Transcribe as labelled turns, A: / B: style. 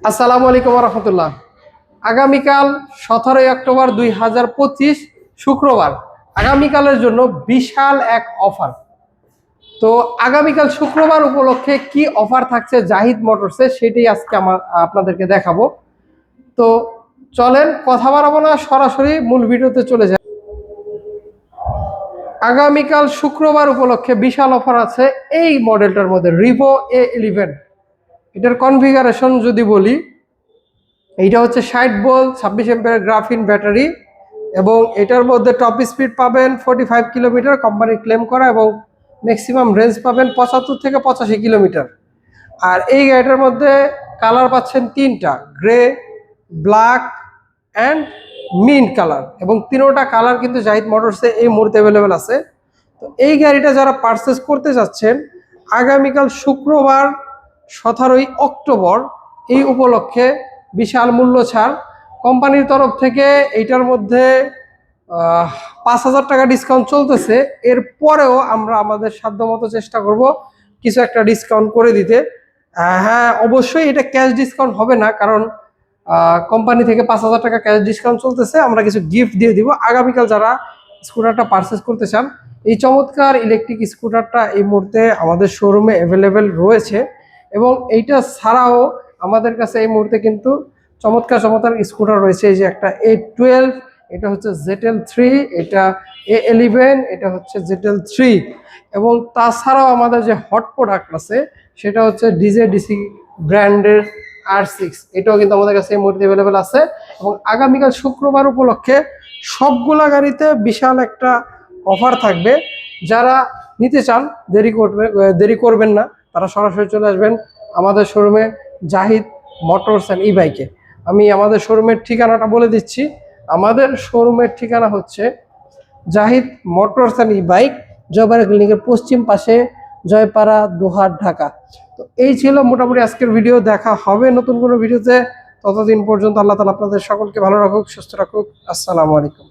A: আসসালামু আলাইকুম রহমতুল্লাহ আগামীকাল সতেরোই অক্টোবর দুই হাজার পঁচিশ শুক্রবার। আগামীকালের জন্য বিশাল এক অফার। তো আগামীকাল শুক্রবার উপলক্ষে কি অফার থাকছে জাহিদ মোটরসে সেটি আজকে আমার আপনাদেরকে দেখাবো। তো চলেন কথা বাড়াবো না, সরাসরি মূল ভিডিওতে চলে যাই। আগামীকাল শুক্রবার উপলক্ষে বিশাল অফার আছে এই মডেলটার মধ্যে, রিভো এ ইলেভেন। এটার কনফিগারেশন যদি বলি, এইটা হচ্ছে ষাট বল ছাব্বিশ এম্পের গ্রাফিন ব্যাটারি এবং এটার মধ্যে টপ স্পিড পাবেন forty five kilometre company claim করা এবং ম্যাক্সিমাম রেঞ্জ পাবেন পঁচাত্তর থেকে পঁচাশি কিলোমিটার আর এই গাড়িটার মধ্যে কালার পাচ্ছেন তিনটা grey black and mint colour এবং তিনোটা কালার কিন্তু জাহিদ মোটরসে এই মুহূর্তে অ্যাভেলেবেল আছে। তো এই গাড়িটা যারা পারচেস করতে যাচ্ছেন, আগামীকাল শুক্রবার সতেরোই অক্টোবর এই উপলক্ষে বিশাল মূল্য ছাড়। কোম্পানির তরফ থেকে এইটার মধ্যে পাঁচ হাজার টাকা ডিসকাউন্ট চলতেছে। এরপরেও আমরা আমাদের সাধ্যমতো চেষ্টা করব কিছু একটা ডিসকাউন্ট করে দিতে। হ্যাঁ অবশ্যই এটা ক্যাশ ডিসকাউন্ট হবে না, কারণ কোম্পানি থেকে পাঁচ হাজার টাকা ক্যাশ ডিসকাউন্ট চলতেছে। আমরা কিছু গিফট দিয়ে দিব। আগামীকাল যারা স্কুটারটা পারচেস করতে চান, এই চমৎকার ইলেকট্রিক স্কুটারটা এই মুহূর্তে আমাদের শোরুমে অ্যাভেলেবেল রয়েছে। এবং এইটা ছাড়াও আমাদের কাছে এই মুহূর্তে কিন্তু চমৎকার চমৎকার স্কুটার রয়েছে। এই যে একটা এ টুয়েলভ এটা হচ্ছে জেটেল থ্রি এটা এ এলিভেন এটা হচ্ছে জেটেল থ্রি এবং তাছাড়াও আমাদের যে হট প্রোডাক্ট আছে, সেটা হচ্ছে ডিজে ডিসি ব্র্যান্ডের আর সিক্স এটাও কিন্তু আমাদের কাছে এই মুহূর্তে অ্যাভেলেবেল আছে। এবং আগামীকাল শুক্রবার উপলক্ষে সবগুলা গাড়িতে বিশাল একটা অফার থাকবে। যারা নিতে চান, দেরি করবে, দেরি করবেন না। তারা সরাসরি চলে আসবেন আমাদের শোরুমে জাহিদ মোটরস অ্যান্ড ই বাইকে আমি আমাদের শোরুমের ঠিকানাটা বলে দিচ্ছি। আমাদের শোরুমের ঠিকানা হচ্ছে Zahid motors and E bike Joypara ক্লিনিকের পশ্চিম পাশে, জয়পাড়া দুহাট ঢাকা। তো এই ছিল মোটামুটি আজকের ভিডিও। দেখা হবে নতুন কোনো ভিডিওতে। ততদিন পর্যন্ত আল্লাহ তালা আপনাদের সকলকে ভালো রাখুক, সুস্থ রাখুক। আসসালামু আলাইকুম।